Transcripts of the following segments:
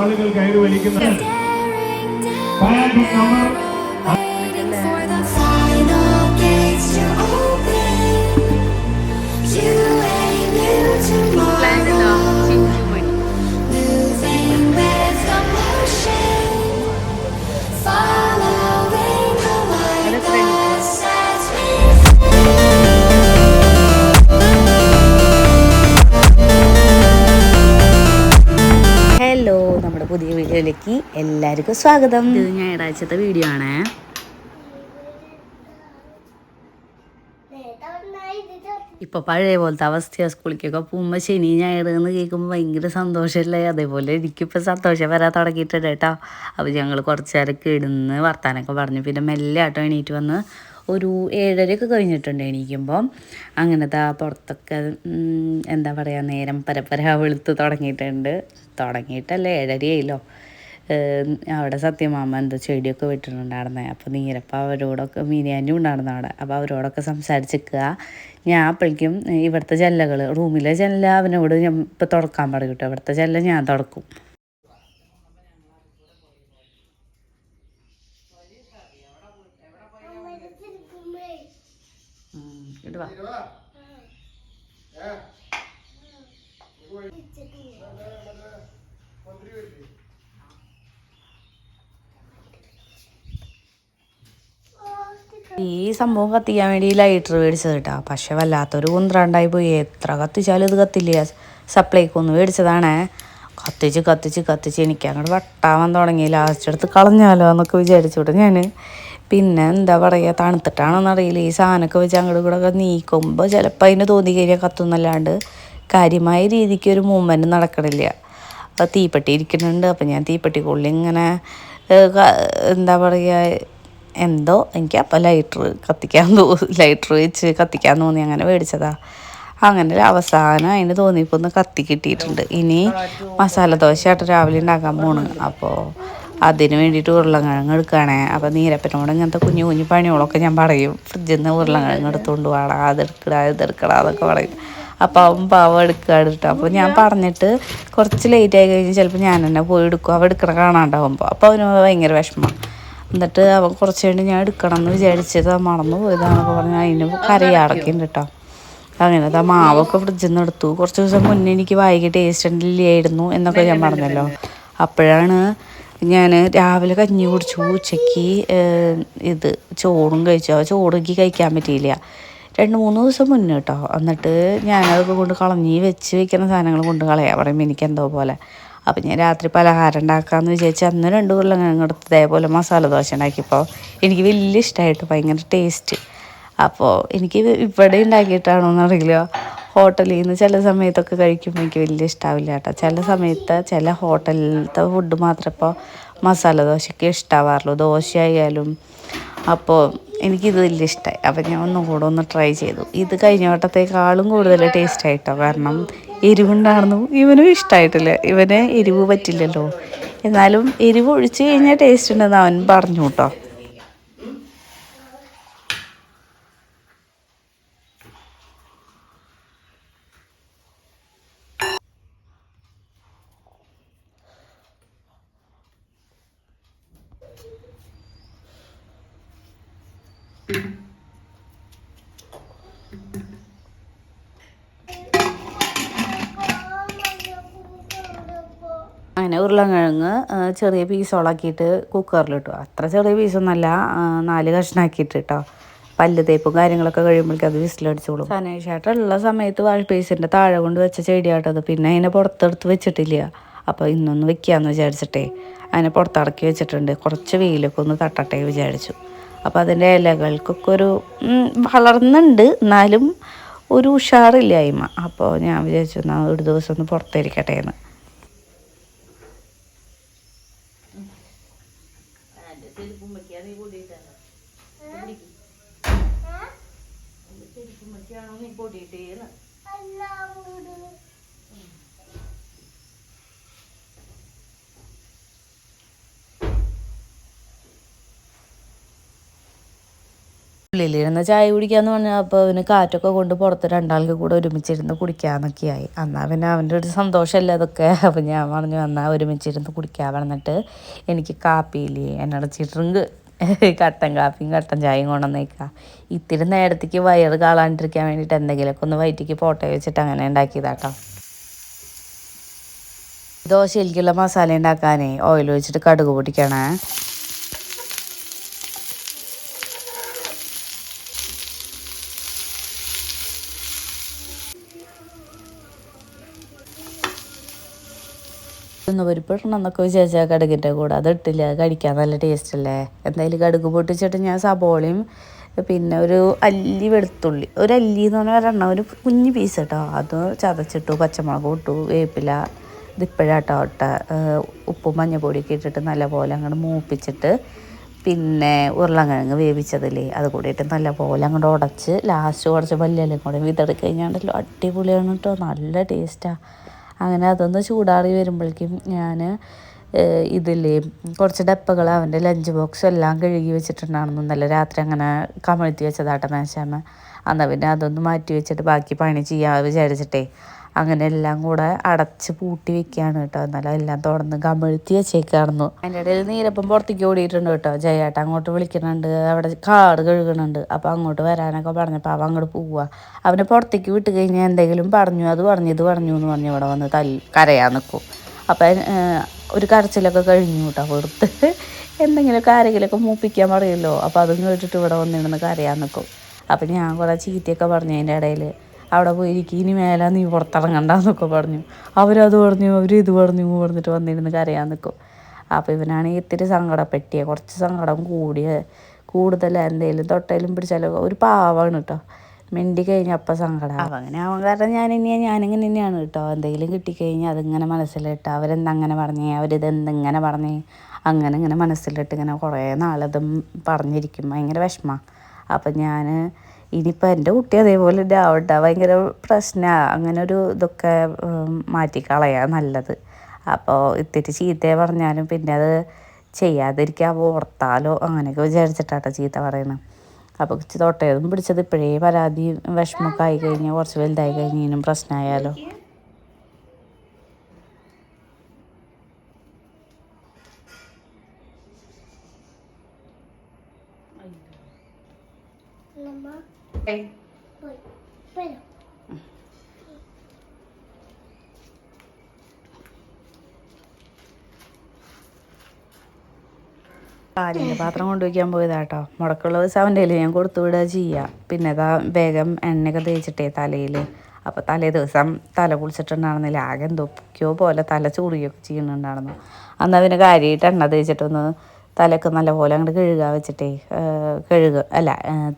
ആളുകൾ കയറി വലിക്കുന്നത്. നമ്പർ നമ്മുടെ പുതിയ വീഡിയോയിലേക്ക് എല്ലാവർക്കും സ്വാഗതം. ഇത് ഞായറാഴ്ചത്തെ വീഡിയോ ആണ്. ഇപ്പൊ പഴയ പോലത്തെ അവസ്ഥയാണ് സ്കൂളിലേക്കൊക്കെ പോകുമ്പോൾ ശനി ഞായർ എന്ന് കേൾക്കുമ്പോൾ ഭയങ്കര സന്തോഷമല്ലേ അതേപോലെ എനിക്കിപ്പോൾ സന്തോഷം വരാൻ തുടങ്ങിയിട്ടുണ്ട് കേട്ടോ. അപ്പോൾ ഞങ്ങൾ കുറച്ച് നേരം ഇടുന്ന് വർത്താനൊക്കെ പറഞ്ഞു. പിന്നെ മെല്ലെ ആട്ടോ എണീറ്റ് വന്ന് ഒരു ഏഴരയൊക്കെ കഴിഞ്ഞിട്ടുണ്ട് എണീക്കുമ്പോൾ അങ്ങനത്തെ പുറത്തൊക്കെ എന്താ പറയുക നേരം പരപ്പര വെളുത്ത് തുടങ്ങിയിട്ടുണ്ട്. തുടങ്ങിയിട്ടല്ലേ? ഏഴരയായില്ലോ അവിടെ സത്യമാമ എന്തോ ചെടിയൊക്കെ വിട്ടിട്ടുണ്ടായിരുന്നേ അപ്പോൾ നീരപ്പം അവരോടൊക്കെ മീനിയാനും ഉണ്ടായിരുന്നു അവിടെ. അപ്പോൾ അവരോടൊക്കെ സംസാരിച്ചിരിക്കുക ഞാൻ അപ്പോഴേക്കും ഇവിടുത്തെ ജല്ലകൾ റൂമിലെ ജല്ല അവനോട് ഞാൻ ഇപ്പോൾ തുറക്കാൻ പറയും കേട്ടോ. ഇവിടുത്തെ ജല്ല ഞാൻ തുറക്കും. ഇടുവാ ഈ സംഭവം കത്തിക്കാൻ വേണ്ടി ലൈറ്റർ മേടിച്ചത് കേട്ടോ പക്ഷെ വല്ലാത്തൊരു കുന്ത്രണ്ടായി പോയി. എത്ര കത്തിച്ചാലും ഇത് കത്തില്ല. സപ്ലൈക്കൊന്ന് മേടിച്ചതാണേ. കത്തിച്ച് കത്തിച്ച് കത്തിച്ച് എനിക്ക് അങ്ങോട്ട് വട്ടാവാൻ തുടങ്ങി. ലാസ്റ്റ് എടുത്ത് കളഞ്ഞാലോ എന്നൊക്കെ വിചാരിച്ചോട്ടെ ഞാൻ പിന്നെ എന്താ പറയുക തണുത്തിട്ടാണെന്നറിയില്ല ഈ സാധനമൊക്കെ വെച്ച് അങ്ങോട്ട് കൂടെ നീക്കുമ്പോൾ ചിലപ്പോൾ അതിന് തോന്നി കഴിഞ്ഞാൽ കത്തുന്നല്ലാണ്ട് കാര്യമായ രീതിക്ക് ഒരു മൂവ്മെന്റ് നടക്കണില്ല. തീപ്പെട്ടി ഇരിക്കുന്നുണ്ട്. അപ്പം ഞാൻ തീപ്പെട്ടിക്കുള്ളിൽ ഇങ്ങനെ എന്താ പറയുക എന്തോ എനിക്ക് അപ്പോൾ ലൈറ്റർ കത്തിക്കാൻ തോ ലൈറ്റർ വെച്ച് കത്തിക്കാൻ തോന്നി അങ്ങനെ മേടിച്ചതാ. അങ്ങനെ ഒരു അവസാനം അതിന് തോന്നിയപ്പോൾ ഒന്ന് കത്തി കിട്ടിയിട്ടുണ്ട്. ഇനി മസാല ദോശ ആയിട്ട് രാവിലെ ഉണ്ടാക്കാൻ പോണ്. അപ്പോൾ അതിന് വേണ്ടിയിട്ട് ഉരുളക്കിഴങ്ങ് എടുക്കുകയാണേ അപ്പോൾ നീരപ്പനോട് ഇങ്ങനത്തെ കുഞ്ഞു കുഞ്ഞു പണികളൊക്കെ ഞാൻ പറയും. ഫ്രിഡ്ജിൽ നിന്ന് ഉരുളക്കിഴങ്ങ് എടുത്തുകൊണ്ട് വേണം അതെടുക്കടാ ഇതെടുക്കടാ അതൊക്കെ പറയും. അപ്പോൾ അവൻ പാവം എടുക്കുക അപ്പോൾ ഞാൻ പറഞ്ഞിട്ട് കുറച്ച് ലേറ്റ് ആയി കഴിഞ്ഞ് ചിലപ്പോൾ ഞാൻ തന്നെ പോയി എടുക്കും. അവ എടുക്കണ കാണാണ്ടാവുമ്പോൾ അപ്പോൾ അവന് ഭയങ്കര വിഷമം. എന്നിട്ട് അവൻ കുറച്ച് കഴിഞ്ഞ് ഞാൻ എടുക്കണം എന്ന് വിചാരിച്ചത് മറന്നു പോയതാണെന്നൊക്കെ പറഞ്ഞ് അതിന് കരയാടക്കുന്നുണ്ട് കേട്ടോ ആ മാവൊക്കെ ഫ്രിഡ്ജിൽ നിന്ന് എടുത്തു. കുറച്ച് ദിവസം മുന്നേ എനിക്ക് വൈകിട്ട് ഉണ്ടല്ലായിരുന്നു എന്നൊക്കെ ഞാൻ പറഞ്ഞല്ലോ. അപ്പോഴാണ് ഞാൻ രാവിലെ കഞ്ഞി കുടിച്ചു. ഉച്ചയ്ക്ക് ഇത് ചോറും കഴിച്ചു. ആ ചോറ് എനിക്ക് കഴിക്കാൻ പറ്റിയില്ല. രണ്ട് മൂന്ന് ദിവസം മുന്നേ കേട്ടോ എന്നിട്ട് ഞാനതൊക്കെ കൊണ്ട് കളഞ്ഞ് വെച്ച് വെക്കുന്ന സാധനങ്ങൾ കൊണ്ട് കളയാ. പറയുമ്പോൾ എനിക്ക് എന്തോ പോലെ. അപ്പം ഞാൻ രാത്രി പലഹാരം ഉണ്ടാക്കാമെന്ന് വിചാരിച്ച് അന്ന് രണ്ട് ഉരുളക്കിഴങ്ങ് എടുത്ത് ഇതേപോലെ മസാല ദോശ ഉണ്ടാക്കിയപ്പോൾ എനിക്ക് വലിയ ഇഷ്ടമായിട്ട് ഭയങ്കര ടേസ്റ്റ് അപ്പോൾ എനിക്ക് ഇവിടെ ഉണ്ടാക്കിയിട്ടാണോ എന്നറിയില്ല. ഹോട്ടലിൽ നിന്ന് ചില സമയത്തൊക്കെ കഴിക്കുമ്പോൾ എനിക്ക് വലിയ ഇഷ്ടാവില്ല കേട്ടോ. ചില സമയത്ത് ചില ഹോട്ടലിലത്തെ ഫുഡ് മാത്രം ഇപ്പോൾ മസാല ദോശയ്ക്ക് ഇഷ്ടാവാറുള്ളൂ. ദോശയായാലും അപ്പോൾ എനിക്കിത് വലിയ ഇഷ്ടമായി അപ്പം ഞാൻ ഒന്നും കൂടെ ഒന്ന് ട്രൈ ചെയ്തു. ഇത് കഴിഞ്ഞ വട്ടത്തേക്കാളും കൂടുതൽ ടേസ്റ്റ് ആയിട്ടോ. കാരണം എരിവുണ്ടായിരുന്നു. ഇവനും ഇഷ്ടമായിട്ടില്ല ഇവന് എരിവ് പറ്റില്ലല്ലോ. എന്നാലും എരിവ് ഒഴിച്ച് കഴിഞ്ഞാൽ ടേസ്റ്റ് ഉണ്ടെന്ന് അവൻ പറഞ്ഞു കേട്ടോ. ഉരുളക്കിഴങ്ങ് ചെറിയ പീസോളാക്കിയിട്ട് കുക്കറിലിട്ടു അത്ര ചെറിയ പീസൊന്നല്ല നാല് കഷ്ണാക്കിയിട്ട് കേട്ടോ പല്ല് തേപ്പും കാര്യങ്ങളൊക്കെ കഴിയുമ്പോഴേക്കും അത് വിസിലടിച്ചോളും. സനേഷായിട്ടുള്ള സമയത്ത് വാഷ് ബേസിന്റെ താഴെ കൊണ്ട് വെച്ച ചെടിയാട്ടത് പിന്നെ അതിനെ പുറത്തെടുത്ത് വെച്ചിട്ടില്ല. അപ്പോൾ ഇന്നൊന്ന് വെക്കാമെന്ന് വിചാരിച്ചിട്ടേ. അതിനെ പുറത്തിറക്കി വെച്ചിട്ടുണ്ട്. കുറച്ച് വെയിലൊക്കെ ഒന്ന് തട്ടട്ടെ വിചാരിച്ചു. അപ്പോൾ അതിന്റെ ഇലകൾക്കൊക്കെ ഒരു വളർന്നുണ്ട്. എന്നാലും ഒരു ഉഷാറില്ലായ്മ. അപ്പോൾ ഞാൻ വിചാരിച്ചു എന്നാൽ ഒരു ദിവസം ഒന്ന് പുറത്തിരിക്കട്ടെ എന്ന്. ഉള്ളിലിരുന്ന് ചായ കുടിക്കാന്ന് പറഞ്ഞാൽ അപ്പോൾ അവന് കാറ്റൊക്കെ കൊണ്ട് പുറത്ത് രണ്ടാൾക്ക് കൂടെ ഒരുമിച്ചിരുന്ന് കുടിക്കാന്നൊക്കെ ആയി. എന്നാൽ പിന്നെ അവന്റെ ഒരു സന്തോഷമല്ല അതൊക്കെ. അപ്പം ഞാൻ പറഞ്ഞു എന്നാൽ ഒരുമിച്ചിരുന്ന് കുടിക്കാൻ പറഞ്ഞിട്ട് എനിക്ക് കാപ്പിയിൽ എനർജി ഡ്രിങ്ക് കട്ടൻ കാപ്പിയും കട്ടൻ ചായയും കൊണ്ടുവന്നേക്കാം. ഇത്തിരി നേരത്തേക്ക് വയറ് കാളാണ്ടിരിക്കാൻ വേണ്ടിയിട്ട് എന്തെങ്കിലുമൊക്കെ ഒന്ന് വയറ്റിക്ക് പോട്ടെ വെച്ചിട്ട് അങ്ങനെ ഉണ്ടാക്കിയതാട്ടോ ദോശയിലേക്കുള്ള മസാല ഉണ്ടാക്കാനേ ഓയിൽ ഒഴിച്ചിട്ട് കടുക് പൊടിക്കണേ ഒന്ന് പരിപ്പിടണം എന്നൊക്കെ വിചാരിച്ചാൽ കടുകിന്റെ കൂടെ. അത് ഇട്ടില്ല. നല്ല ടേസ്റ്റ് അല്ലേ? എന്തായാലും കടുക് പൊട്ടിച്ചിട്ട് ഞാൻ സബോളയും പിന്നെ ഒരു അല്ലി വെളുത്തുള്ളി. ഒരു അല്ലി എന്ന് പറഞ്ഞാൽ ഒരെണ്ണം. ഒരു കുഞ്ഞു പീസ് കേട്ടോ അത് ചതച്ചിട്ടു പച്ചമുളക് ഇട്ടു വേപ്പില ഇതിപ്പോഴാട്ടോ ഇട്ട ഉപ്പും മഞ്ഞപ്പൊടിയൊക്കെ ഇട്ടിട്ട് നല്ലപോലെ അങ്ങോട്ട് മൂപ്പിച്ചിട്ട് പിന്നെ ഉരുളക്കിഴങ്ങ് വേവിച്ചതില്ലേ അത് കൂടിയിട്ട് നല്ലപോലെ അങ്ങോട്ട് ഉടച്ച് ലാസ്റ്റ് കുറച്ച് വല്ലെല്ലാം കൂടെ വിതറി കഴിഞ്ഞാണ്ടല്ലോ അടിപൊളിയാണ് കേട്ടോ നല്ല ടേസ്റ്റാണ് അങ്ങനെ അതൊന്ന് ചൂടാറി വരുമ്പോഴേക്കും ഞാൻ ഇതില്ലേ കുറച്ച് ഡപ്പകൾ അവന്റെ ലഞ്ച് ബോക്സും എല്ലാം കഴുകി വെച്ചിട്ടുണ്ടായിരുന്നു. നല്ല രാത്രി അങ്ങനെ കമഴ്ത്തി വെച്ചതാട്ട മേശാമ്മ അന്ന് പിന്നെ അതൊന്ന് മാറ്റി വെച്ചിട്ട് ബാക്കി പണി ചെയ്യാൻ വിചാരിച്ചിട്ടേ. അങ്ങനെ എല്ലാം കൂടെ അടച്ച് പൂട്ടി വെക്കുകയാണ് കേട്ടോ. എന്നാലും എല്ലാം തുറന്ന് കമഴ്ത്തി വെച്ചേക്കായിരുന്നു അതിന്റെ ഇടയിൽ നീരപ്പം പുറത്തേക്ക് ഓടിയിട്ടുണ്ട് കേട്ടോ. ജയേട്ടാ അങ്ങോട്ട് വിളിക്കുന്നുണ്ട്. അവിടെ കാട് കഴുകുന്നുണ്ട്. അപ്പോൾ അങ്ങോട്ട് വരാനൊക്കെ പറഞ്ഞപ്പോൾ അവ അങ്ങോട്ട് പോവുക അവനെ പുറത്തേക്ക് വിട്ട് കഴിഞ്ഞാൽ എന്തെങ്കിലും പറഞ്ഞു. അത് പറഞ്ഞു ഇത് പറഞ്ഞു എന്ന് പറഞ്ഞു ഇവിടെ വന്ന് തല്ലി കരയാൻ നിൽക്കും അപ്പം ഒരു കരച്ചിലൊക്കെ കഴിഞ്ഞു കേട്ടോ കൊടുത്ത് എന്തെങ്കിലുമൊക്കെ ആരെങ്കിലുമൊക്കെ മൂപ്പിക്കാൻ പറയുമല്ലോ അപ്പോൾ അതും കേട്ടിട്ട് ഇവിടെ വന്നിരുന്ന് കരയാൻ നിൽക്കും അപ്പം ഞാൻ കുറേ ചീത്തയൊക്കെ പറഞ്ഞു അതിന്റെ ഇടയിൽ അവിടെ പോയി ഇരിക്കും ഇനി മേലെ നീ പുറത്തിറങ്ങണ്ടെന്നൊക്കെ പറഞ്ഞു. അവരത് പറഞ്ഞു അവർ ഇത് പറഞ്ഞു പറഞ്ഞിട്ട് വന്നിരുന്ന് കരയാൻ നിൽക്കും അപ്പോൾ ഇവനാണെങ്കിൽ ഇത്തിരി സങ്കടപ്പെട്ടിയ കുറച്ച് സങ്കടം കൂടിയ. കൂടുതൽ എന്തെങ്കിലും തൊട്ടയിലും പിടിച്ചാലും ഒരു പാവാണ് കേട്ടോ മിണ്ടി കഴിഞ്ഞ അപ്പം സങ്കടം. അങ്ങനെ ആവാൻ കാരണം ഞാൻ ഇനി ഞാനിങ്ങനെ തന്നെയാണ് കേട്ടോ എന്തെങ്കിലും കിട്ടിക്കഴിഞ്ഞാൽ അതിങ്ങനെ മനസ്സിലിട്ട് അവരെന്തങ്ങനെ പറഞ്ഞു പറഞ്ഞേ അവരിത് എന്തെങ്ങനെ പറഞ്ഞേ അങ്ങനെ ഇങ്ങനെ മനസ്സിലിട്ട് ഇങ്ങനെ കുറേ നാളതും പറഞ്ഞിരിക്കും. ഭയങ്കര വിഷമമാണ് അപ്പം ഞാൻ ഇനിയിപ്പോൾ എന്റെ കുട്ടി അതേപോലെ ആവട്ടെ ഭയങ്കര പ്രശ്നമാണ് അങ്ങനെ ഒരു ഇതൊക്കെ മാറ്റി മാറ്റിക്കളയാ നല്ലത്. അപ്പോൾ ഇത്തിരി ചീത്തയെ പറഞ്ഞാലും പിന്നെ അത് ചെയ്യാതിരിക്കാൻ ഓർത്താലോ? അങ്ങനെയൊക്കെ വിചാരിച്ചിട്ടാട്ടോ ചീത്ത പറയണം അപ്പോൾ തൊട്ടയതും പിടിച്ചത് ഇപ്പോഴേ പരാതി വിഷമമൊക്കെ ആയി കഴിഞ്ഞാൽ കുറച്ച് വലുതായി കഴിഞ്ഞാലും പ്രശ്നമായാലോ പാലിന്റെ പാത്രം കൊണ്ടുവയ്ക്കാൻ പോയതാട്ടോ മുടക്കുള്ള ദിവസം അവന്റെ കയ്യിൽ ഞാൻ കൊടുത്തു വിടുക ചെയ്യുക പിന്നെ ഇതാ വേഗം എണ്ണയൊക്കെ തേച്ചിട്ടേ തലയിൽ അപ്പോൾ തലേ ദിവസം തല കുളിച്ചിട്ടുണ്ടായിരുന്നില്ല. ആകെ എന്തൊക്കെയോ പോലെ തല ചൂടുകയൊക്കെ ചെയ്യുന്നുണ്ടായിരുന്നു. അന്ന് അതിന് കാര്യമായിട്ട് എണ്ണ തേച്ചിട്ടൊന്ന് തലക്ക് നല്ലപോലെ അങ്ങോട്ട് കഴുകുക വെച്ചിട്ടേ കഴുകുക അല്ല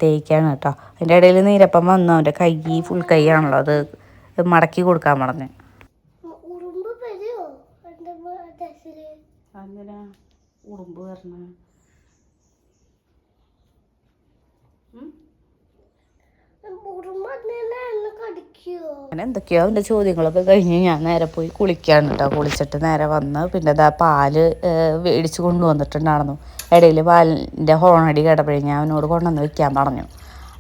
തേക്കാണ് കേട്ടോ. അതിന്റെ ഇടയിൽ നീരപ്പം വന്നു അവന്റെ കൈ ഫുൾ കൈ ആണല്ലോ അത് മടക്കി കൊടുക്കാൻ പറഞ്ഞു. ഉറുമ്പ് വരണ ഉറുമ്പ് വന്നില്ല എന്നെ കടിക്കുവോ അങ്ങനെ എന്തൊക്കെയോ അവന്റെ ചോദ്യങ്ങളൊക്കെ കഴിഞ്ഞ് ഞാൻ നേരെ പോയി കുളിക്കാണ് കേട്ടോ. കുളിച്ചിട്ട് നേരെ വന്ന് പിന്നെ ഇതാ പാൽ മേടിച്ച് കൊണ്ടുവന്നിട്ടുണ്ടായിരുന്നു. ഇടയിൽ പാലിന്റെ ഹോണടി കേട്ടപ്പോഴേ ഞാൻ അവനോട് കൊണ്ടുവന്ന് വെക്കാൻ പറഞ്ഞു.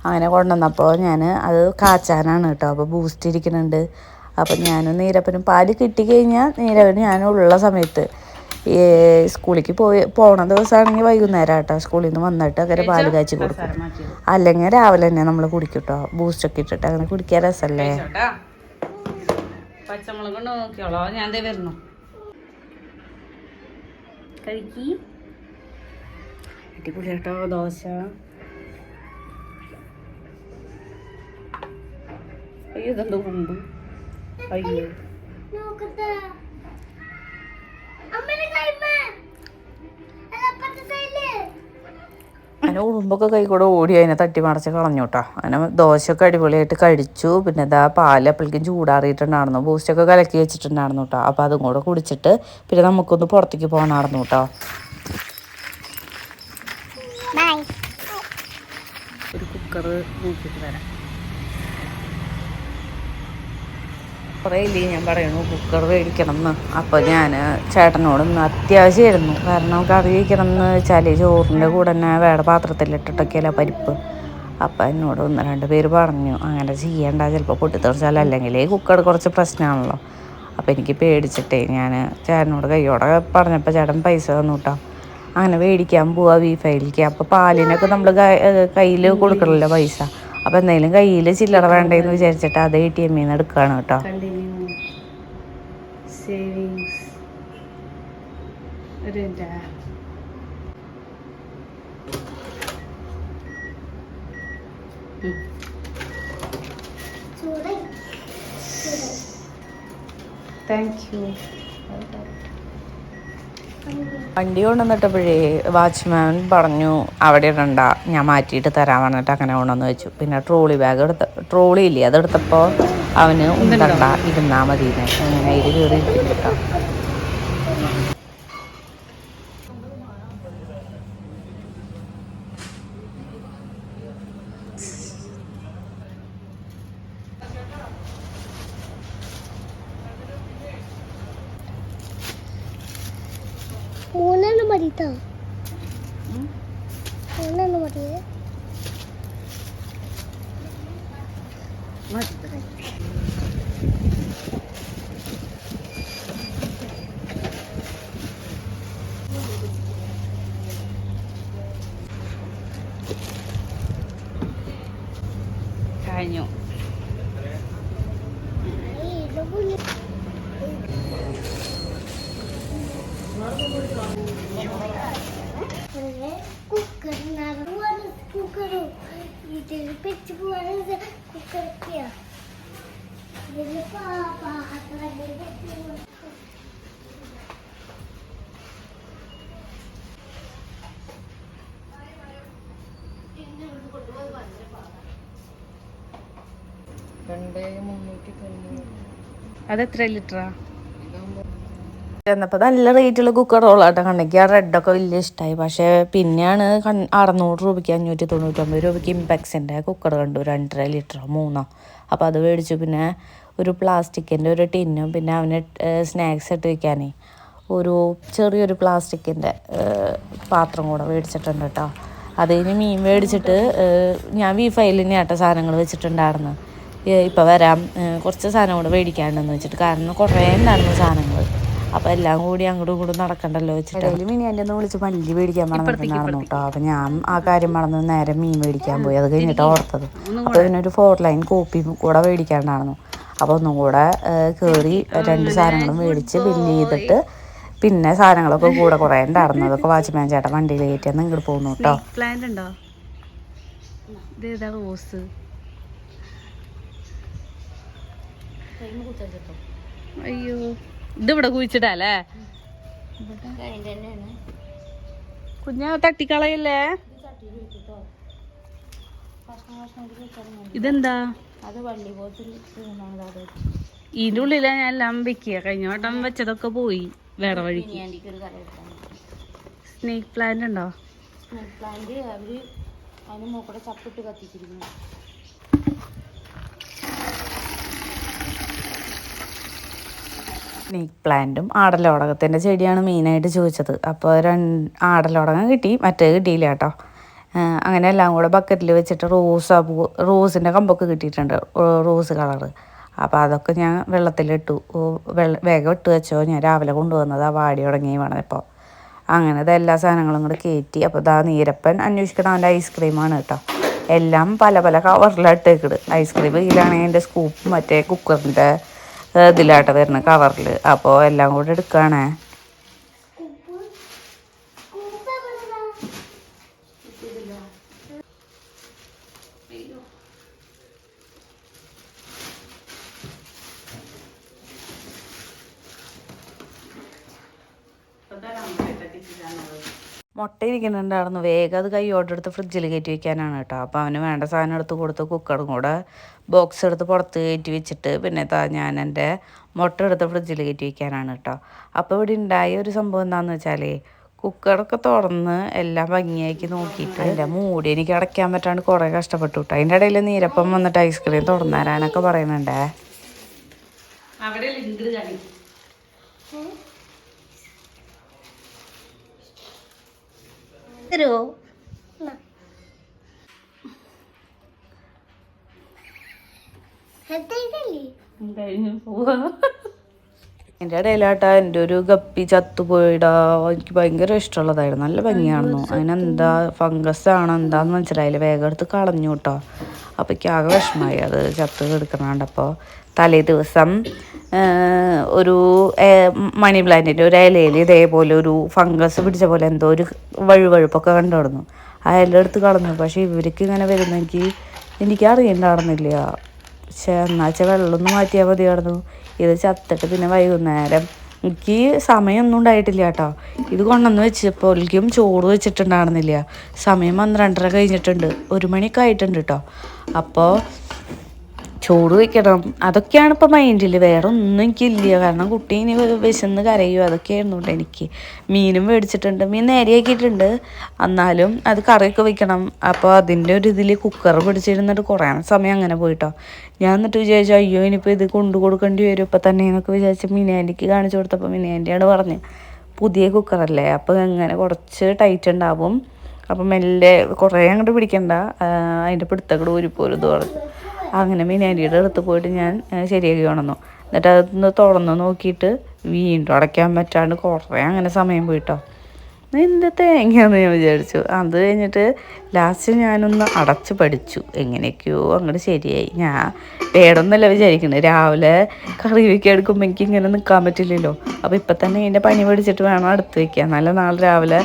അങ്ങനെ കൊണ്ടുവന്നപ്പോൾ ഞാൻ അത് കാച്ചാനാണ് കേട്ടോ. അപ്പോൾ ബൂസ്റ്റ് ഇരിക്കുന്നുണ്ട്. അപ്പം ഞാൻ നീരപ്പനും പാൽ കിട്ടിക്കഴിഞ്ഞാൽ നീരവന് ഞാൻ ഉള്ള സമയത്ത് സ്കൂളിലേക്ക് പോയി പോണ ദിവസമാണെങ്കിൽ വൈകുന്നേരം കേട്ടോ സ്കൂളിൽ നിന്ന് വന്നിട്ട് അങ്ങനെ പാൽ കാച്ചി കൊടുക്കും. അല്ലെങ്കിൽ രാവിലെ തന്നെ നമ്മൾ കുടിക്കും കേട്ടോ ബൂസ്റ്റൊക്കെ ഇട്ടിട്ട് അങ്ങനെ കുടിക്കാൻ രസമല്ലേ പച്ചമുളക് നോക്കിയോളോ ഞാൻ ദേ വരുന്നു. കഴിക്കി. അടിപൊളി കേട്ടോ ദോശ. അയ്യോ ഇതെന്തോ കൊണ്ടും അയ്യോ. അങ്ങനെ ഉറുമ്പൊക്കെ കൈ കൂടെ ഓടി അതിനെ തട്ടി മറിച്ച് കളഞ്ഞോട്ടാ കേട്ടോ അങ്ങനെ ദോശയൊക്കെ അടിപൊളിയായിട്ട് കഴിച്ചു പിന്നെ ഇതാ പാൽ അപ്പോഴേക്കും ചൂടാറിയിട്ടുണ്ടായിരുന്നു. ബൂസ്റ്റൊക്കെ കലക്കി വെച്ചിട്ടുണ്ടായിരുന്നു കേട്ടോ അപ്പോൾ അതും കൂടെ കുടിച്ചിട്ട് പിന്നെ നമുക്കൊന്ന് പുറത്തേക്ക് പോകണമായിരുന്നു കേട്ടോ ഒരു കുക്കർ നോക്കിയിട്ട് വരാം. കുറേ ഇല്ലേ ഞാൻ പറയണു കുക്കർ മേടിക്കണം എന്ന് അപ്പോൾ ഞാൻ ചേട്ടനോട് ഇന്ന് അത്യാവശ്യമായിരുന്നു കാരണം കറി വയ്ക്കണം എന്ന് വെച്ചാൽ ചോറിന്റെ കൂടെ തന്നെ വേറെ പാത്രത്തിലിട്ടിട്ടൊക്കെയല്ല പരിപ്പ്. അപ്പം എന്നോട് ഒന്ന് രണ്ട് പേര് പറഞ്ഞു അങ്ങനെ ചെയ്യണ്ട ചിലപ്പോൾ പൊട്ടിത്തെറിച്ചാൽ അല്ലെങ്കിൽ കുക്കർ കുറച്ച് പ്രശ്നമാണല്ലോ അപ്പോൾ എനിക്ക് പേടിച്ചിട്ടേ ഞാൻ ചേട്ടനോട് കയ്യോടെ പറഞ്ഞപ്പോൾ ചേട്ടൻ പൈസ തന്നു കേട്ടോ അങ്ങനെ മേടിക്കാൻ പോവാ ബീഫ് അയിലേക്ക് അപ്പോൾ പാലിനൊക്കെ നമ്മൾ കയ്യിൽ കൊടുക്കണമല്ലോ പൈസ. അപ്പോൾ എന്തെങ്കിലും കയ്യിൽ ചില്ലറ വേണ്ടെന്ന് വിചാരിച്ചിട്ട് അത് എ ടി എമ്മിൽ നിന്ന് എടുക്കുകയാണ് കേട്ടോ. താങ്ക് യു വണ്ടി കൊണ്ടുവന്നിട്ടപ്പോഴേ വാച്ച്മാൻ പറഞ്ഞു അവിടെ ഇടണ്ട ഞാൻ മാറ്റിയിട്ട് തരാൻ പറഞ്ഞിട്ട് അങ്ങനെ കൊണ്ടുവന്ന് വെച്ചു. പിന്നെ ട്രോളി ബാഗ് എടുത്ത ട്രോളി ഇല്ലേ അതെടുത്തപ്പോൾ അവന് ഉണ്ടണ്ട ഇരുന്നാൽ മതി അങ്ങനെ അതിൽ കയറി ഇരിക്കുന്നു കേട്ടോ മൂന്നെണ്ണം മതി കേട്ടോ മൂന്നെണ്ണം മതിയേ കഴിഞ്ഞു കുക്കർ പോവാണ് കുക്കറും ഇതിൽ പിച്ച് പോവാണ് കുക്കറൊക്കെയാ ഇതിൽ പാത്രം അതെത്ര ലിറ്ററാ? ചെന്നപ്പോൾ നല്ല റേറ്റുള്ള കുക്കർ റോളാട്ടോ കണ്ടെങ്കിൽ ആ റെഡൊക്കെ വലിയ ഇഷ്ടമായി പക്ഷേ പിന്നെയാണ് കൺ അറുന്നൂറ് രൂപയ്ക്ക് അഞ്ഞൂറ്റി തൊണ്ണൂറ്റൊമ്പത് രൂപയ്ക്ക് ഇമ്പാക്സിന്റെ കുക്കർ കണ്ടു. രണ്ടര ലിറ്ററോ മൂന്നോ. അപ്പോൾ അത് മേടിച്ചു. പിന്നെ ഒരു പ്ലാസ്റ്റിക്കിന്റെ ഒരു ടിന്നും പിന്നെ അവന് സ്നാക്സ് ഇട്ട് വെക്കാനേ. ഒരു ചെറിയൊരു പ്ലാസ്റ്റിക്കിന്റെ പാത്രം കൂടെ മേടിച്ചിട്ടുണ്ട് കേട്ടോ അത് കഴിഞ്ഞ് മീൻ മേടിച്ചിട്ട് ഞാൻ വി ഫയലിന് ആട്ടോ സാധനങ്ങൾ വെച്ചിട്ടുണ്ടായിരുന്നു. ഇപ്പോൾ വരാം. കുറച്ച് സാധനം കൂടെ മേടിക്കാണ്ടെന്ന് വെച്ചിട്ട്. കാരണം കുറേ ഉണ്ടായിരുന്നു സാധനങ്ങൾ. അപ്പം എല്ലാം കൂടി അങ്ങോട്ടും ഇങ്ങോട്ടും നടക്കണ്ടല്ലോ വെച്ചിട്ട്. അതിൽ മീൻ എന്റെ ഒന്ന് വിളിച്ച് മല്ലി മേടിക്കാൻ പറഞ്ഞിട്ടുണ്ടായിരുന്നു കേട്ടോ. അപ്പം ഞാൻ ആ കാര്യം മറന്ന് നേരെ മീൻ മേടിക്കാൻ പോയി. അത് കഴിഞ്ഞിട്ട് ഓർത്തത്. അപ്പോൾ ഇതിനൊരു ഫോർ ലൈൻ കോപ്പി കൂടെ മേടിക്കാണ്ടായിരുന്നു അപ്പോൾ ഒന്നും കൂടെ കയറി രണ്ട് സാധനങ്ങളും മേടിച്ച് ബില്ല് ചെയ്തിട്ട് പിന്നെ സാധനങ്ങളൊക്കെ കൂടെ കുറേ ഉണ്ടായിരുന്നു. അതൊക്കെ വാച്ച്മാൻ ചേട്ടൻ വണ്ടിയിൽ കയറ്റിയാന്ന് ഇങ്ങോട്ട് പോകുന്നു കേട്ടോ പ്ലാന്റ് ഉണ്ടോ ഇതേതാ റോസ് അയ്യോ ഇത് ഇതിവിടെ കുഴിച്ചിട്ടല്ലേ കുഞ്ഞ തട്ടിക്കളയല്ലേ? ഇതെന്താ? ഇതിന്റെ ഉള്ളിലാ ഞാൻ എല്ലാം വെക്കുക കഴിഞ്ഞ വട്ടം വെച്ചതൊക്കെ പോയി വേറെ വഴിക്ക്. സ്നേക്ക് പ്ലാന്റ് ഉണ്ടോ? സ്നേക്ക് പ്ലാന്റും ആടലോടകത്തിന്റെ ചെടിയാണ് മെയിനായിട്ട് ചോദിച്ചത്. അപ്പോൾ രണ്ട് ആടലോടകം കിട്ടി മറ്റേ കിട്ടിയില്ല കേട്ടോ. അങ്ങനെ എല്ലാം കൂടെ ബക്കറ്റിൽ വെച്ചിട്ട് റോസ് പൂ റോസിന്റെ കമ്പൊക്കെ കിട്ടിയിട്ടുണ്ട് റോസ് കളറ് അപ്പോൾ അതൊക്കെ ഞാൻ വെള്ളത്തിലിട്ടു. വെള്ള വേഗം ഇട്ട് വെച്ചോ ഞാൻ രാവിലെ കൊണ്ടുവന്നത് ആ വാടി തുടങ്ങി വേണപ്പോൾ അങ്ങനെ എല്ലാ സാധനങ്ങളും കൂടെ കയറ്റി അപ്പോൾ ഇതാ നീരപ്പൻ അന്വേഷിക്കണം അവന്റെ ഐസ്ക്രീമാണ് കേട്ടോ. എല്ലാം പല പല കവറിലിട്ടേക്കിട് ഐസ്ക്രീം ഇതിലാണെങ്കിൽ എന്റെ സ്കൂപ്പ് മറ്റേ കുക്കറിന്റെ ഇതിലാട്ടോ വരുന്ന കവറിൽ അപ്പോൾ എല്ലാം കൂടെ എടുക്കുകയാണേ മുട്ട ഇരിക്കുന്നുണ്ടായിരുന്നു വേഗം അത് കൈയോട്ടെടുത്ത് ഫ്രിഡ്ജിൽ കയറ്റി വെക്കാനാണ് കേട്ടോ. അപ്പോൾ അവന് വേണ്ട സാധനം എടുത്ത് കൊടുത്ത് കുക്കറും കൂടെ ബോക്സ് എടുത്ത് പുറത്ത് കയറ്റി വെച്ചിട്ട് പിന്നെ താ ഞാൻ എന്റെ മുട്ട എടുത്ത് ഫ്രിഡ്ജിൽ കയറ്റി വെക്കാനാണ് കേട്ടോ. അപ്പോൾ ഇവിടെ ഉണ്ടായ ഒരു സംഭവം എന്താണെന്ന് വെച്ചാലേ കുക്കറൊക്കെ തുറന്ന് എല്ലാം ഭംഗിയാക്കി നോക്കിയിട്ട് അതിന്റെ മൂടി എനിക്ക് അടയ്ക്കാൻ പറ്റാണ്ട് കുറേ കഷ്ടപ്പെട്ടു കേട്ടോ. അതിന്റെ ഇടയിൽ നീരപ്പം വന്നിട്ട് ഐസ്ക്രീം തുറന്നു തരാനൊക്കെ പറയുന്നുണ്ടേ. അവിടെ ലിങ്ക് തരുമോ എന്റെ ഇടയിലാട്ടാ എന്റെ ഒരു ഗപ്പി ചത്തുപോയിടാ എനിക്ക് ഭയങ്കര ഇഷ്ടമുള്ളതായിരുന്നു. നല്ല ഭംഗിയാണെന്നു അതിനെന്താ ഫംഗസ് ആണോ എന്താന്ന് മനസ്സിലായില്ല. വേഗം എടുത്ത് കളഞ്ഞു കേട്ടോ അപ്പോഴേക്കും ആകെ വിഷമായി അത് ചത്ത് കിടക്കണാണ്ടപ്പോൾ തലേ ദിവസം ഒരു മണി പ്ലാന്റിന്റെ ഒരു ഇലയിൽ ഇതേപോലെ ഒരു ഫംഗസ് പിടിച്ച പോലെ എന്തോ ഒരു വഴുവഴുപ്പൊക്കെ കണ്ടു തുടങ്ങും ആ ഇല എടുത്ത് കളഞ്ഞു. പക്ഷേ ഇവർക്ക് ഇങ്ങനെ വരുന്നെങ്കിൽ എനിക്ക് അറിയണ്ടായിരുന്നില്ല. പക്ഷേ എന്നാച്ചാൽ വെള്ളമൊന്ന് മാറ്റിയാൽ മതിയായിരുന്നു. ഇത് ചത്തിട്ട് പിന്നെ വൈകുന്നേരം എനിക്ക് സമയമൊന്നും ഉണ്ടായിട്ടില്ല കേട്ടോ. ഇത് കൊണ്ടുവന്ന് വെച്ചപ്പോഴേക്കും ചോറ് വെച്ചിട്ടുണ്ടായിരുന്നില്ല. സമയം പന്ത്രണ്ടര കഴിഞ്ഞിട്ടുണ്ട്. ഒരു മണിയൊക്കെ ആയിട്ടുണ്ട് കേട്ടോ. അപ്പോൾ ചോറ് വെക്കണം. അതൊക്കെയാണ് ഇപ്പോൾ മൈൻഡിൽ വേറെ ഒന്നും എനിക്കില്ല. കാരണം കുട്ടി ഇനി വിശന്ന് കരയും. അതൊക്കെയായിരുന്നു കേട്ടോ എനിക്ക്. മീനും മേടിച്ചിട്ടുണ്ട്. മീൻ നേരെയാക്കിയിട്ടുണ്ട്. എന്നാലും അത് കറിയൊക്കെ വെക്കണം. അപ്പോൾ അതിന്റെ ഒരു ഇതിൽ കുക്കർ പിടിച്ചിരുന്നിട്ട് കുറേ സമയം അങ്ങനെ പോയിട്ടോ. ഞാൻ എന്നിട്ട് വിചാരിച്ചു അയ്യോ ഇനിയിപ്പോൾ ഇത് കൊണ്ടു കൊടുക്കേണ്ടി വരും. ഇപ്പം തന്നെ എന്നൊക്കെ വിചാരിച്ച് മിനിയാന്റിക്ക് കാണിച്ചു കൊടുത്തപ്പോൾ മിനിയാന്റിയാണ് പറഞ്ഞ് പുതിയ കുക്കറല്ലേ? അപ്പോൾ അങ്ങനെ കുറച്ച് ടൈറ്റ് ഉണ്ടാവും. അപ്പം മെല്ലെ കുറേ അങ്ങോട്ട് പിടിക്കണ്ട. അതിന്റെ പിടുത്തക്കൂടെ ഊരിപ്പോലും ഇത് പറഞ്ഞു. അങ്ങനെ മീനാരിയുടെ അടുത്ത് പോയിട്ട് ഞാൻ ശരിയാക്കി കൊണ്ടുവന്നു. എന്നിട്ട് അതൊന്ന് തുറന്ന് നോക്കിയിട്ട് വീണ്ടും അടയ്ക്കാൻ പറ്റാണ്ട് കുറേ അങ്ങനെ സമയം പോയിട്ടോ. എന്ത് തേങ്ങയാന്ന്? ഞാൻ വിചാരിച്ചു. അത് കഴിഞ്ഞിട്ട് ലാസ്റ്റ് ഞാനൊന്ന് അടച്ച് പഠിച്ചു. എങ്ങനെയൊക്കെയോ അങ്ങോട്ട് ശരിയായി. ഞാൻ പേടൊന്നല്ല വിചാരിക്കുന്നത് രാവിലെ കറി വയ്ക്കാൻ എടുക്കുമ്പോൾ എനിക്ക് ഇങ്ങനെ നിൽക്കാൻ പറ്റില്ലല്ലോ. അപ്പോൾ ഇപ്പം തന്നെ ഇതിന്റെ പനി പിടിച്ചിട്ട് വേണം അടുത്ത് വയ്ക്കാൻ നല്ല നാളെ രാവിലെ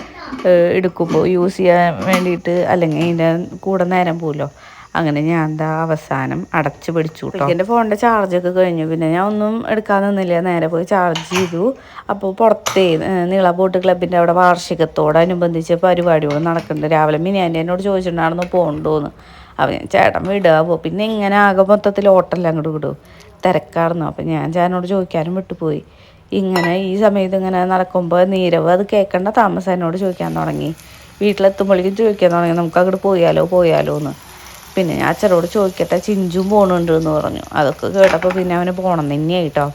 എടുക്കുമ്പോൾ യൂസ് ചെയ്യാൻ വേണ്ടിയിട്ട് അല്ലെങ്കിൽ ഇതിന്റെ കൂടെ നേരം പോലോ അങ്ങനെ ഞാൻ എന്താ അവസാനം അടച്ചു പിടിച്ചു കേട്ടോ എന്റെ ഫോണിന്റെ ചാർജൊക്കെ കഴിഞ്ഞു. പിന്നെ ഞാൻ ഒന്നും എടുക്കാൻ നിന്നില്ല. നേരെ പോയി ചാർജ് ചെയ്തു. അപ്പോൾ പുറത്തേ നീള ബോട്ട് ക്ലബിന്റെ അവിടെ വാർഷികത്തോടനുബന്ധിച്ച് പരിപാടികൾ നടക്കുന്നുണ്ട്. രാവിലെ മിനി ആന്റി എന്നോട് ചോദിച്ചിട്ടുണ്ടായിരുന്നു പോകണ്ടോന്ന് അപ്പം ഞാൻ ചേട്ടൻ വിടാവോ? പിന്നെ ഇങ്ങനെ ആകെ മൊത്തത്തിൽ ഓട്ടല്ല അങ്ങോട്ട് വിടും. തിരക്കായിരുന്നു. അപ്പം ഞാൻ ചേട്ടനോട് ചോദിക്കാനും വിട്ടുപോയി. ഇങ്ങനെ ഈ സമയത്ത് ഇങ്ങനെ നടക്കുമ്പോൾ നീരവ് അത് കേൾക്കേണ്ട. താമസം എന്നോട് ചോദിക്കാൻ തുടങ്ങി. വീട്ടിലെത്തുമ്പോഴേക്കും ചോദിക്കാൻ തുടങ്ങി. നമുക്ക് അങ്ങോട്ട് പോയാലോ? പോയാലോ? എന്ന്. പിന്നെ ഞാൻ അച്ഛനോട് ചോദിക്കട്ടെ ചിഞ്ചും പോകണുണ്ട് എന്ന് പറഞ്ഞു. അതൊക്കെ കേട്ടപ്പോൾ പിന്നെ അവന് പോകണം തന്നെയായിട്ടോ.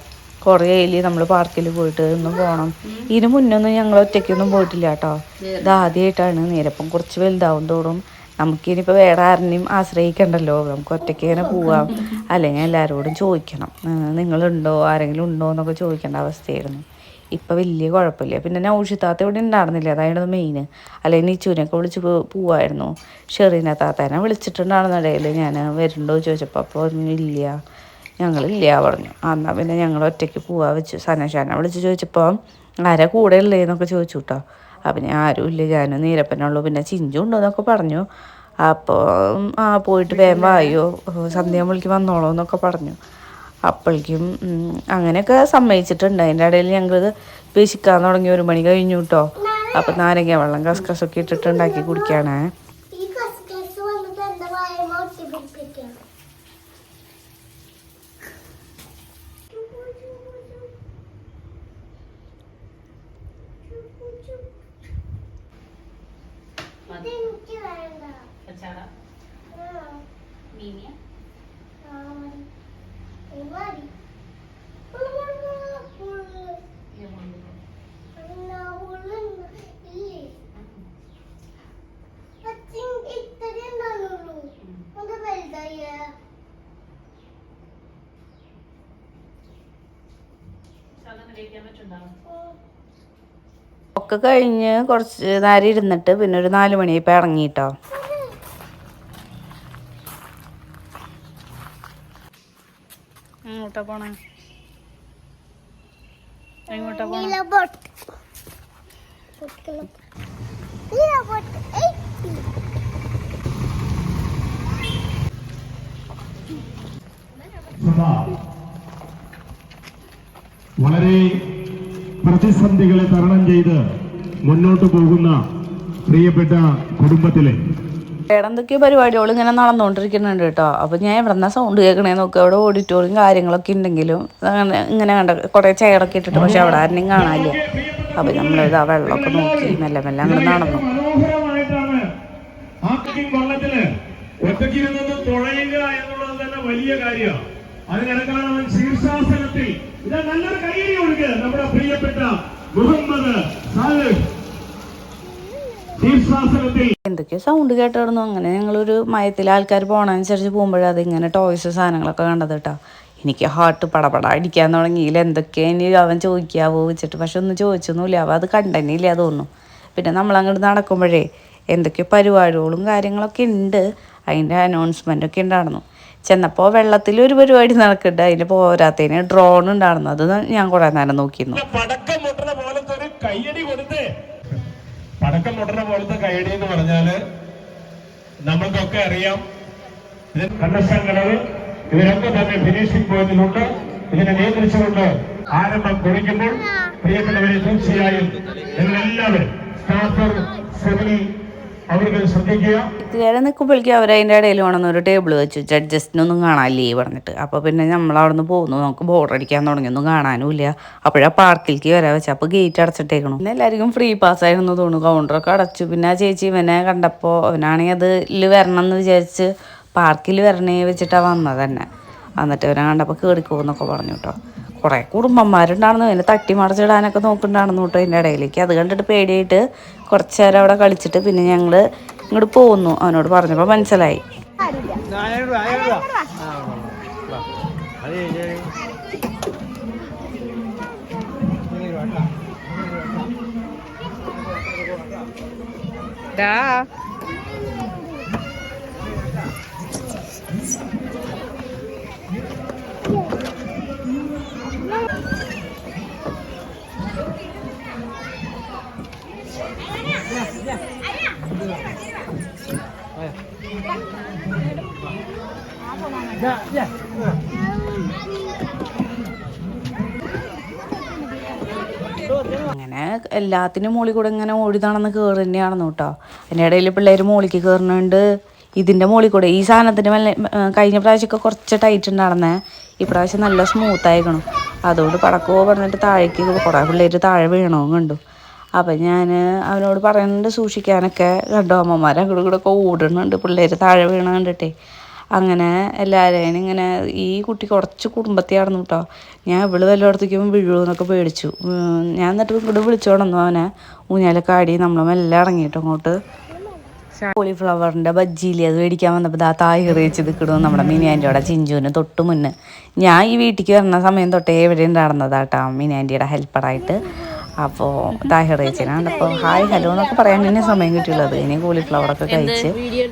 കുറേ ആയില്ലേ നമ്മൾ പാർക്കിൽ പോയിട്ട് ഒന്ന് പോകണം ഇതിന് മുന്നൊന്നും ഞങ്ങൾ ഒറ്റയ്ക്കൊന്നും പോയിട്ടില്ല കേട്ടോ ഇത് ആദ്യമായിട്ടാണ് നേരപ്പം കുറച്ച് വലുതാവും തോറും നമുക്കിനിപ്പോൾ വേറെ ആരെയും ആശ്രയിക്കണ്ടല്ലോ. നമുക്ക് ഒറ്റയ്ക്ക് ഇങ്ങനെ പോവാം. അല്ലെങ്കിൽ എല്ലാവരോടും ചോദിക്കണം. നിങ്ങളുണ്ടോ? ആരെങ്കിലും ഉണ്ടോ എന്നൊക്കെ ചോദിക്കേണ്ട അവസ്ഥയായിരുന്നു. ഇപ്പം വലിയ കുഴപ്പമില്ല. പിന്നെ നൗഷിത്താത്ത ഇവിടെ ഉണ്ടായിരുന്നില്ല. അതായിരുന്നു മെയിൻ അല്ലെങ്കിൽ നീച്ചുവിനൊക്കെ വിളിച്ച് പോവായിരുന്നു. ഷെറീന താത്തേനെ വിളിച്ചിട്ടുണ്ടായിരുന്ന ഇടയിൽ ഞാൻ വരുന്നുണ്ടോ ചോദിച്ചപ്പോൾ അപ്പോൾ ഇല്ല. ഞങ്ങളില്ല പറഞ്ഞു. എന്നാൽ പിന്നെ ഞങ്ങൾ ഒറ്റയ്ക്ക് പോവാ വെച്ചു. സനശാനെ വിളിച്ച് ചോദിച്ചപ്പോൾ ആരാ കൂടെ ഉള്ളതെന്നൊക്കെ ചോദിച്ചു കേട്ടോ അപ്പം ഞാൻ ആരും ഇല്ല. ഞാനും നീരപ്പനുള്ളൂ പിന്നെ ചിഞ്ചു ഉണ്ടോ? എന്നൊക്കെ പറഞ്ഞു. അപ്പോൾ ആ പോയിട്ട് വേഗം വായോ? സന്ധ്യ വിളിക്ക് വന്നോളൂ എന്നൊക്കെ പറഞ്ഞു. അപ്പോഴേക്കും അങ്ങനെയൊക്കെ സമ്മതിച്ചിട്ടുണ്ട്. അതിന്റെ ഇടയിൽ ഞങ്ങളിത് വിശിക്കാൻ തുടങ്ങി ഒരു മണി കഴിഞ്ഞു കേട്ടോ അപ്പം നാരങ്ങ വെള്ളം കസ്കസൊക്കെ ഇട്ടിട്ട് ഉണ്ടാക്കി കുടിക്കുകയാണേ ഈ കസ്കസ് വന്നിട്ട് എന്റെ വായ ഒട്ടി പിടിപ്പിക്കാം ഇതെനിക്ക് വേണ്ട ആ. ആ, മതി. ഇത് മതി. ഉള്ളു, ഉള്ളു, ഉള്ളു. അല്ല, ഉള്ളുണ്ട്. ഇല്ലേ? അച്ഛൻ ഇത്രയേ ഉണ്ടാകുന്നുള്ളൂ. അത് വലുതായേ. ഉം. ഒക്കെ കഴിഞ്ഞ് കുറച്ച് നേരം ഇരുന്നിട്ട് പിന്നെ ഒരു നാല് മണിയായപ്പോൾ ഇറങ്ങി കേട്ടോ എങ്ങോട്ടാ പോണേ? എങ്ങോട്ടാ പോണേ? നീല ബോട്ട്. നീല ബോട്ട്. ഏയ്. സദാ വളരെ പ്രതിസന്ധികളെ തരണം ചെയ്ത് മുന്നോട്ട് പോകുന്ന പ്രിയപ്പെട്ട കുടുംബത്തിലെ വേറെ എന്തൊക്കെയോ പരിപാടികൾ ഇങ്ങനെ നടന്നുകൊണ്ടിരിക്കുന്നുണ്ട് കേട്ടോ. അപ്പോൾ ഞാൻ എവിടെ നിന്നാ സൗണ്ട് കേൾക്കണേ നോക്കുക അവിടെ ഓഡിറ്റോറിയം കാര്യങ്ങളൊക്കെ ഉണ്ടെങ്കിലും അങ്ങനെ ഇങ്ങനെ കണ്ട കുറേ ചെയറൊക്കെ ഇട്ടിട്ട്. പക്ഷെ അവിടെ ആരെയും കാണാനില്ല. അപ്പോൾ നമ്മളിത് ആ വെള്ളമൊക്കെ നോക്കി മെല്ലെ മെല്ലെ അങ്ങോട്ട് നടന്നു. ഒറ്റയ്ക്ക് നിന്ന് തുഴയുക എന്നുള്ളത് തന്നെ വലിയ കാര്യമാണ് അതിനിടക്കാണ് അവൻ ശീർഷാസനത്തിൽ. ഇത് നല്ലൊരു കൈയടി കൊടുക്കുക നമ്മുടെ പ്രിയപ്പെട്ട മുഹമ്മദ് സാലിഹ്. എന്തൊക്കെയോ സൗണ്ട് കേട്ടായിരുന്നു അങ്ങനെ ഞങ്ങളൊരു മയത്തിൽ ആൾക്കാർ പോണനുസരിച്ച് പോകുമ്പോഴേ അതിങ്ങനെ ടോയ്സ് സാധനങ്ങളൊക്കെ കണ്ടത് കേട്ടോ എനിക്ക് ഹാർട്ട് പടപട അടിക്കാൻ തുടങ്ങിയില്ല. എന്തൊക്കെയാ ഇനി അവൻ ചോദിക്കാവോ വെച്ചിട്ട്. പക്ഷെ ഒന്നും ചോദിച്ചൊന്നുമില്ല. അവ അത് കണ്ടനില്ല തോന്നുന്നു. പിന്നെ നമ്മളങ്ങോട്ട് നടക്കുമ്പോഴേ എന്തൊക്കെയോ പരിപാടികളും കാര്യങ്ങളൊക്കെ ഉണ്ട് അതിന്റെ അനൗൺസ്മെന്റ് ഒക്കെ ഉണ്ടായിരുന്നു ചെന്നപ്പോൾ വെള്ളത്തിൽ ഒരു പരിപാടി നടക്കുന്നുണ്ട് അതിന്റെ പോരാത്തതിന് ഡ്രോൺ ഉണ്ടായിരുന്നു അത് ഞാൻ കുറേ നേരം നോക്കിയിരുന്നു. പടക്കം കയ്യടി കൊടുത്തേ പടക്കം മുട്ടണ പോലത്തെ കൈഡി എന്ന് പറഞ്ഞാൽ നമ്മൾക്കൊക്കെ അറിയാം. ഇത് കണ്ണശങ്കടവ് ഇവരൊക്കെ തന്നെ ഫിനിഷിംഗ് പോയിന്റിലുണ്ട് ഇതിനെ നിയന്ത്രിച്ചുകൊണ്ട് ആരംഭം കുറിക്കുമ്പോൾ പ്രിയപ്പെട്ടവരെ തീർച്ചയായും നിങ്ങളെല്ലാവരും സ്റ്റാഫർ സെമിനി എഴുത്തുകാരെ നിൽക്കുമ്പോഴേക്കും അവർ അതിന്റെ ഇടയിൽ വേണമെന്ന് ഒരു ടേബിൾ വെച്ചു. ജഡ്ജസ്റ്റിനൊന്നും കാണാനില്ലേ പറഞ്ഞിട്ട്. അപ്പോൾ പിന്നെ നമ്മൾ അവിടെ നിന്ന് പോകുന്നു. നമുക്ക് ബോർഡ് അടിക്കാൻ തുടങ്ങി ഒന്നും കാണാനുമില്ല. അപ്പോഴാ പാർക്കിലേക്ക് വരാൻ വെച്ചാൽ അപ്പോൾ ഗേറ്റ് അടച്ചിട്ടേക്കണം. പിന്നെ എല്ലാവർക്കും ഫ്രീ പാസ് ആയിരുന്നു തോന്നുന്നു. കൗണ്ടറൊക്കെ അടച്ചു. പിന്നെ ആ ചേച്ചി ഇവനെ കണ്ടപ്പോൾ അവനാണെങ്കിൽ അത് ഇതിൽ വരണം എന്ന് വിചാരിച്ച് പാർക്കിൽ വരണേ വെച്ചിട്ടാണ് വന്നത് തന്നെ. എന്നിട്ട് ഇവനെ കണ്ടപ്പോൾ കയറിക്കോന്നൊക്കെ പറഞ്ഞു കേട്ടോ. കുറേ കുടുംബന്മാരുണ്ടായിരുന്നു. അതിനെ തട്ടി മറിച്ചിടാനൊക്കെ നോക്കുന്നുണ്ടായിരുന്നു കേട്ടോ എന്റെ ഇടയിലേക്ക്. അത് കണ്ടിട്ട് പേടിയായിട്ട് കുറച്ച് നേരം അവിടെ കളിച്ചിട്ട് പിന്നെ ഞങ്ങൾ ഇങ്ങോട്ട് പോന്നു. അവനോട് പറഞ്ഞപ്പോൾ മനസ്സിലായി. അങ്ങനെ എല്ലാത്തിനും മുകളിൽ കൂടെ ഇങ്ങനെ ഓടി നടന്ന് കയറി തന്നെയാണെന്ന് കേട്ടോ. അതിന്റെ ഇടയിൽ പിള്ളേർ മുകളിലേക്ക് കയറുന്നുണ്ട് ഇതിന്റെ മുകളിൽ കൂടെ ഈ സാധനത്തിന് വല്ല കഴിഞ്ഞ പ്രാവശ്യമൊക്കെ കുറച്ച് ടൈറ്റ് ഉണ്ടായിരുന്നേ. ഈ പ്രാവശ്യം നല്ല സ്മൂത്ത് ആയിക്കണം. അതുകൊണ്ട് പടക്കോ പറഞ്ഞിട്ട് താഴേക്ക് കുറേ പിള്ളേർ താഴെ വീണോ കണ്ടു. അപ്പം ഞാൻ അവനോട് പറയുന്നുണ്ട് സൂക്ഷിക്കാനൊക്കെ. കണ്ടോ അമ്മമാരെ അങ്ങോട്ടും കൂടെ ഒക്കെ ഓടുന്നുണ്ട് പിള്ളേർ താഴെ വീണ കണ്ടിട്ടേ. അങ്ങനെ എല്ലാവരെയും ഇങ്ങനെ ഈ കുട്ടി കുറച്ച് കുടുംബത്തെയായിരുന്നു കേട്ടോ ഞാൻ ഇവൾ വല്ലയിടത്തേക്കും വീഴുമെന്നൊക്കെ പേടിച്ചു. ഞാൻ എന്നിട്ട് ഇങ്ങോട്ട് വിളിച്ചോടന്നു അവനെ. ഊഞ്ഞാലൊക്കെ ആടി നമ്മൾ മെല്ലെ ഇറങ്ങിയിട്ട് അങ്ങോട്ട് കോളിഫ്ലവറിന്റെ ബജ്ജിയില്ലേ അത് മേടിക്കാൻ വന്നപ്പോൾ ആ തായ് വെച്ച് നിൽക്കണു നമ്മുടെ മിനി ആന്റിയുടെ അവിടെ ചിഞ്ചുവിന് തൊട്ട് മുന്നേ ഞാൻ ഈ വീട്ടിലേക്ക് വരുന്ന സമയം തൊട്ടേ ഇവിടെ ഉണ്ടായിരുന്നതാട്ടോ മിനി ആന്റിയുടെ ഹെൽപ്പറായിട്ട്. അപ്പോൾ താഹിർ ചേച്ചിനാണ് അപ്പോൾ ഹായ് ഹലോ എന്നൊക്കെ പറയാൻ തന്നെ സമയം കിട്ടിയുള്ളത്. ഇനി കോളിഫ്ലവറൊക്കെ കഴിച്ച്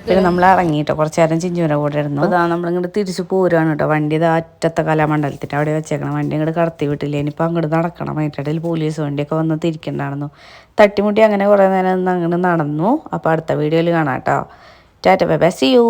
പിന്നെ നമ്മൾ ഇറങ്ങിയിട്ടോ കുറച്ച് നേരം ചിഞ്ചുവിന്റെ കൂടെ ഇരുന്നു. അതാ നമ്മളിങ്ങോട്ട് തിരിച്ച് പോരുകയാണ് കേട്ടോ. വണ്ടി ഇത് അറ്റത്തെ കലാമണ്ഡലത്തിന്റെ അവിടെ വെച്ചേക്കണം. വണ്ടി ഇങ്ങോട്ട് കടത്തി വിട്ടില്ല. ഇനിയിപ്പോൾ അങ്ങോട്ട് നടക്കണം. അതിന്റെ ഇടയിൽ പോലീസ് വണ്ടിയൊക്കെ വന്ന് തിരിക്കണ്ടായിരുന്നു. തട്ടിമുട്ടി അങ്ങനെ കുറേ നേരം അങ്ങനെ നടന്നു. അപ്പോൾ അടുത്ത വീഡിയോയിൽ കാണാം കേട്ടോ. Tata bye bye. See you